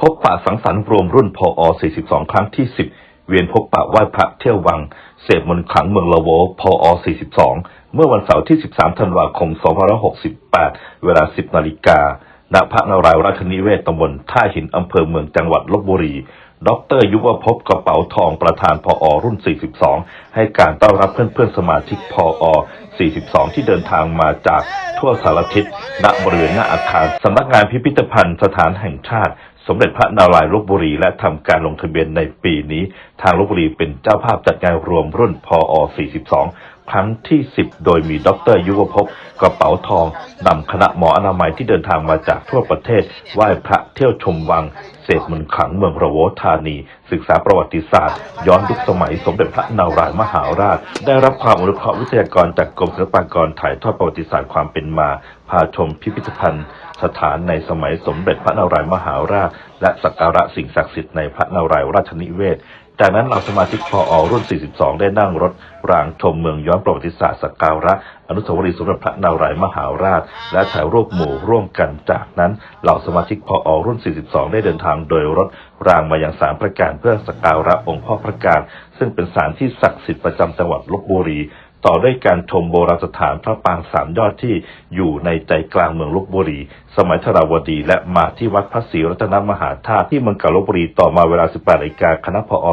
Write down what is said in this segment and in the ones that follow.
พบปะสังสรรค์รวมรุ่นพอ42 ครั้งที่ 10 เวียนพบปะไหว้พระเที่ยววัง เสพมนต์ขลังเมืองละโวพอ42 เมื่อวันเสาร์ที่ 13 ธันวาคม 2568 เวลา 10 นาฬิกา ณพระนารายณ์ราชนิเวศตำบลท่าหินอำเภอเมืองจังหวัดลบบุรี ดรยุวภพกระเป๋าทองประธานพออรุ่น 42 ให้การต้อนรับเพื่อนๆสมาชิกพออ42 ที่เดินทางมาจากทั่วสารทิศณบริเวณหน้าอาคารสำนักงานพิพิธภัณฑ์สถานแห่งชาติสมเด็จพระนารายณ์ลบบุรี และทำการลงทะเบียนในปีนี้ ทางลบบุรีเป็นเจ้าภาพจัดงานรวมรุ่นพอ 42 ครั้งที่ 10 โดยมีดรยุวภพกระเป๋าทองนำคณะหมออนามัยที่เดินทางมาจากทั่วประเทศไหว้พระเที่ยวชมวังเศษมนต์ขลังเมืองระโวธานี ศึกษาประวัติศาสตร์ ย้อนยุคสมัยสมเด็จพระนารายมหาราช ได้รับความอนุเคราะห์วิทยากรจากกรมศิลปากรถ่ายทอดประวัติศาสตร์ความเป็นมา พาชมพิพิธภัณฑ์ สถานในสมัยสมเด็จพระนารายมหาราช และสักการะสิ่งศักดิ์สิทธิ์ในพระนารายราชนิเวศ จากนั้นเหล่าสมาชิกพออรุ่น 42 ได้นั่งรถรางชมเมืองย้อนประวัติศาสตร์สักการะ อนุสาวรีย์สมเด็จพระนารายณ์มหาราช และถ่ายรูปหมู่ร่วมกันจากนั้นเหล่าสมาชิกพออรุ่น 42 ได้เดินทางโดยรถรางมายังศาลพระการเพื่อสักการะองค์พ่อพระการ ซึ่งเป็นศาลที่ศักดิ์สิทธิ์ประจำจังหวัดลบบุรี ต่อด้วยการชมโบราณสถานพระปางสามยอดที่อยู่ในใจกลางเมืองลบบุรี สมัยธราวดี และมาที่วัดพระศรีรัตนมหาธาตุที่เมืองกาลบบุรีต่อมาเวลา 18นาฬิกาคณะพอ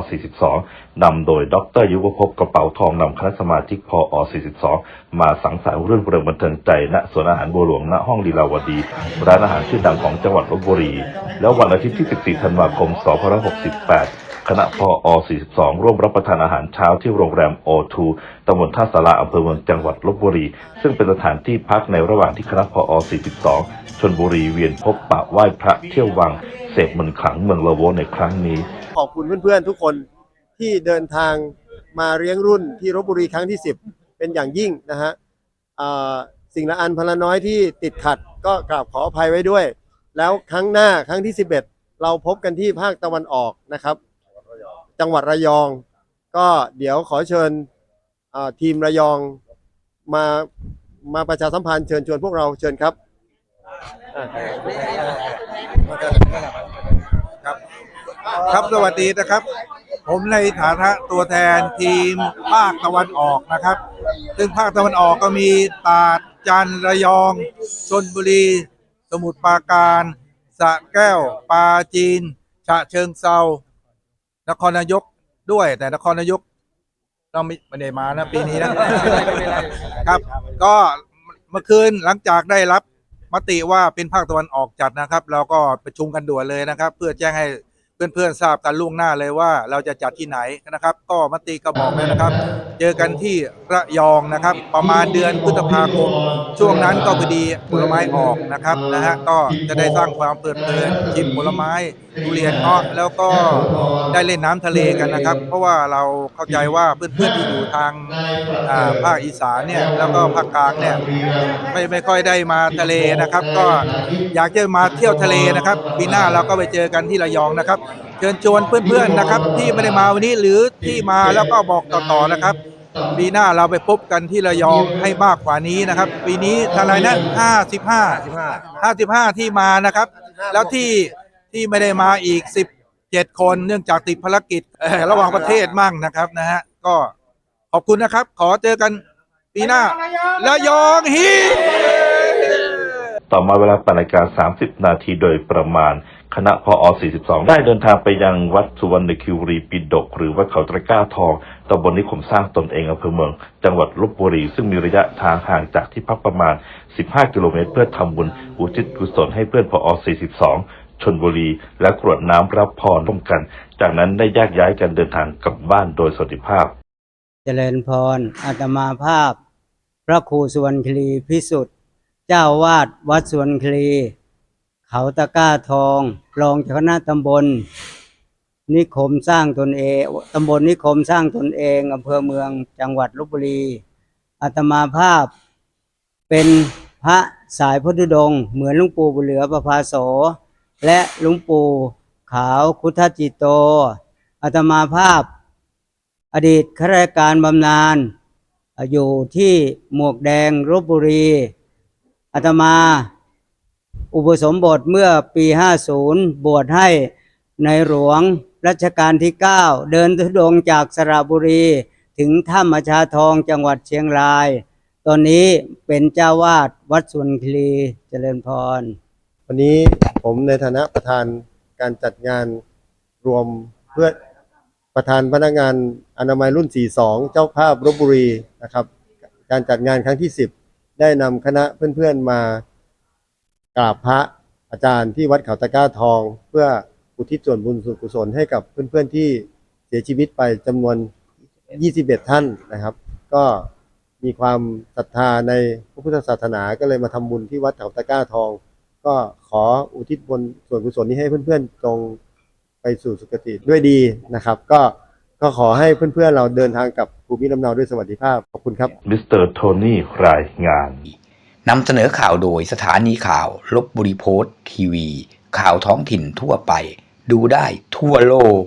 42นำโดยดรยุวภพกระเป๋าทองนำคณะสมาชิกพอ 42มาสังสรรค์เรื่องเริงบันเทิงใจณสวนอาหารบัวหลวงณห้องลีลาวดี ร้านอาหารชื่อดังของจังหวัดลบบุรี แล้ววันอาทิตย์ที่ 14 ธันวาคม 2568 คณะพอ42 ร่วมรับประทานอาหารเช้าที่โรงแรมโอทูตำบลท่าสาราอำเภอเมืองจังหวัดลบบุรี ซึ่งเป็นสถานที่พักในระหว่างที่คณะพอ42 ชนบุรีเวียนพบปะไหว้พระเที่ยววัง เสพมนขลังเมืองละโวในครั้งนี้ ขอบคุณเพื่อนๆทุกคนที่เดินทางมาเลี้ยงรุ่นที่ลบบุรีครั้งที่ 10 เป็นอย่างยิ่งนะฮะสิ่งละอันพละน้อยที่ติดขัดก็กราบขออภัยไว้ด้วย แล้วครั้งหน้าครั้งที่ 11 เราพบกันที่ภาคตะวันออกนะครับ จังหวัดระยอง ก็เดี๋ยวขอเชิญทีมระยองมามาประชาสัมพันธ์เชิญชวนพวกเราเชิญครับครับสวัสดีนะครับ ผมในฐานะตัวแทนทีมภาคตะวันออกนะครับ ซึ่งภาคตะวันออกก็มีตาดจันระยองชนบุรี สมุทรปราการสระแก้วปราจีน ฉะเชิงเซานครนายกด้วย แต่นครนายกเราไม่ไม่ได้มานะ ปีนี้นะครับ ก็เมื่อคืนหลังจากได้รับมติว่าเป็นภาคตะวันออกจัดนะครับ เราก็ประชุมกันด่วนเลยนะครับ เพื่อแจ้งให้ เพื่อนๆทราบกันล่วงหน้าเลยว่าเราจะจัดที่ไหนนะครับ ก็มติก็บอกเลยนะครับ เจอกันที่ระยองนะครับ ประมาณเดือนพฤษภาคม ช่วงนั้นก็พอดีผลไม้ออกนะครับนะฮะก็จะได้สร้างความเพลิดเพลินชิมผลไม้ทุเรียนเงาะแล้วก็ได้เล่นน้ำทะเลกันนะครับ เพราะว่าเราเข้าใจว่าเพื่อนๆที่อยู่ทางภาคอีสานเนี่ยแล้วก็ภาคกลางเนี่ยไม่ไม่ค่อยได้มาทะเลนะครับ ก็อยากจะมาเที่ยวทะเลนะครับปีหน้าเราก็ไปเจอกันที่ระยองนะครับเชิญชวนเพื่อนๆนะครับ ที่ไม่ได้มาวันนี้หรือที่มาแล้วก็บอกต่อๆนะครับ ปีหน้าเราไปพบกันที่ระยองให้มากกว่านี้นะครับ ปีนี้เท่าไหรนะห้าสิบห้าห้าสิบห้าที่มานะครับ แล้วที่ที่ไม่ได้มาอีกสิบเจ็ดคนเนื่องจากติดภารกิจระหว่างประเทศมั่งนะครับนะฮะก็ขอบคุณนะครับ ขอเจอกันปีหน้าระยองฮีต่อมาเวลา8นาฬิกา30 นาทีโดยประมาณ คณะพอ42 ได้เดินทางไปยังวัดสุวรรณคิวรีปิดก หรือวัดเขาตะก้าทองตำบลนิคมสร้างตนเองอำเภอเมือง จังหวัดลบบุรี ซึ่งมีระยะทางห่างจากที่พักประมาณ 15 กิโลเมตร เพื่อทำบุญอุทิศกุศลให้เพื่อนพอ42ชนบุรี และกรวดน้ำรับพรร่วมกัน จากนั้นได้แยกย้ายกันเดินทางกลับบ้านโดยสวัสดิภาพ เจริญพรอาตมาภาพ พระครูสุวรรณคลีพิสุทธิ์เจ้าวาดวัดสุวรรณคลี เขาตะก้าทอง รองเจ้าคณะตำบล นิคมสร้างตนเองตำบลนิคมสร้างตนเองอำเภอเมืองจังหวัดลบบุรีอาตมาภาพ เป็นพระสายพุทธดง เหมือนหลุงปู่บุเหลือประภาโส และหลุงปู่ขาวคุทจิตโตอาตมาภาพ อดีตข้าราชการบำนาญอยู่ที่หมวกแดงลบบุรีอาตมา อุปสมบทเมื่อปี 50 บวชให้ในหลวงรัชกาลที่ 9 เดินทุดงค์จากสระบุรี ถึงถ้ำมชาทองจังหวัดเชียงราย ตอนนี้เป็นเจ้าวาดวัดสวนคลีเจริญพร วันนี้ผมในฐานะประธานการจัดงานรวมเพื่อประธานพนักงานอนามัยรุ่น 42 เจ้าภาพรบบุรีนะครับ การจัดงานครั้งที่ 10 ได้นำคณะเพื่อนๆมา กราบพระอาจารย์ที่วัดเขาตะกร้าทอง เพื่ออุทิศส่วนบุญส่วนกุศลให้กับเพื่อนๆที่เสียชีวิตไปจำนวน 21 ท่านนะครับ ก็มีความศรัทธาในพระพุทธศาสนาก็เลยมาทำบุญที่วัดเขาตะกร้าทอง ก็ขออุทิศบุญส่วนกุศลนี้ให้เพื่อนๆจงไปสู่สุคติด้วยดีนะครับ ก็ก็ขอให้เพื่อนๆเราเดินทางกลับภูมิลำเนาด้วยสวัสดิภาพขอบคุณครับมิสเตอร์โทนี่รายงาน นำเสนอข่าวโดยสถานีข่าวลบบุรีโพสต์ทีวี ข่าวท้องถิ่นทั่วไป ดูได้ทั่วโลก